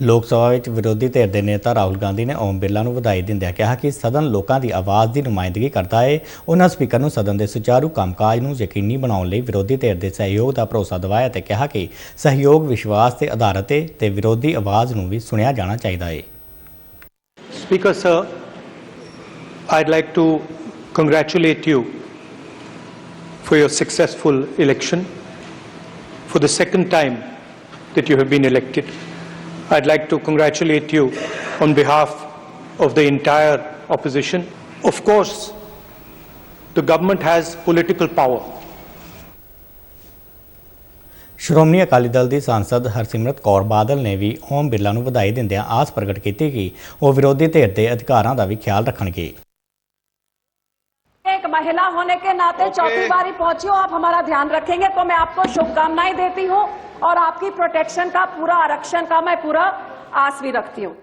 ਲੋਕ ਸਭਾ ਵਿੱਚ ਵਿਰੋਧੀ ਧਿਰ ਦੇ ਨੇਤਾ ਰਾਹੁਲ ਗਾਂਧੀ ਨੇ ਓਮ ਬਿਰਲਾ ਨੂੰ ਵਧਾਈ ਦਿੰਦਿਆਂ ਕਿਹਾ ਕਿ ਸਦਨ ਲੋਕਾਂ ਦੀ ਆਵਾਜ਼ ਦੀ ਨੁਮਾਇੰਦਗੀ ਕਰਦਾ ਹੈ ਉਹਨਾਂ ਸਪੀਕਰ ਨੂੰ ਸਦਨ ਦੇ ਸੁਚਾਰੂ ਕੰਮਕਾਜ ਨੂੰ ਯਕੀਨੀ ਬਣਾਉਣ ਲਈ ਵਿਰੋਧੀ ਧਿਰ ਦੇ ਸਹਿਯੋਗ ਦਾ ਭਰੋਸਾ ਦਿਵਾਇਆ ਤੇ ਕਿਹਾ ਕਿ ਸਹਿਯੋਗ ਵਿਸ਼ਵਾਸ ਤੇ ਆਧਾਰਿਤ ਹੈ ਤੇ ਵਿਰੋਧੀ ਆਵਾਜ਼ ਨੂੰ ਵੀ ਸੁਣਿਆ ਜਾਣਾ ਚਾਹੀਦਾ ਹੈ Speaker, sir, I'd like to congratulate you for your successful election. For the second time that you have been elected, I'd like to congratulate you on behalf of the entire opposition. Of course, the government has political power. Shiromani Akali Dal ਦੀ ਸਾਂਸਦ ਹਰਸਿਮਰਤ ਕੌਰ ਬਾਦਲ ਨੇ ਵੀ ਓਮ ਬਿਰਲਾ ਨੂੰ ਵਧਾਈ ਦਿੰਦਿਆਂ ਆਸ ਪ੍ਰਗਟ ਕੀਤੀ ਕਿ ਉਹ ਵਿਰੋਧੀ ਧਿਰ ਦੇ ਅਧਿਕਾਰਾਂ ਦਾ ਵੀ ਖਿਆਲ ਰੱਖਣਗੇ एक महिला होने के नाते चौथी बारी पहुंची हो आप हमारा ध्यान रखेंगे तो मैं आपको शुभकामनाएं देती हूं और आपकी प्रोटेक्शन का पूरा आरक्षण का मैं पूरा आस भी रखती हूं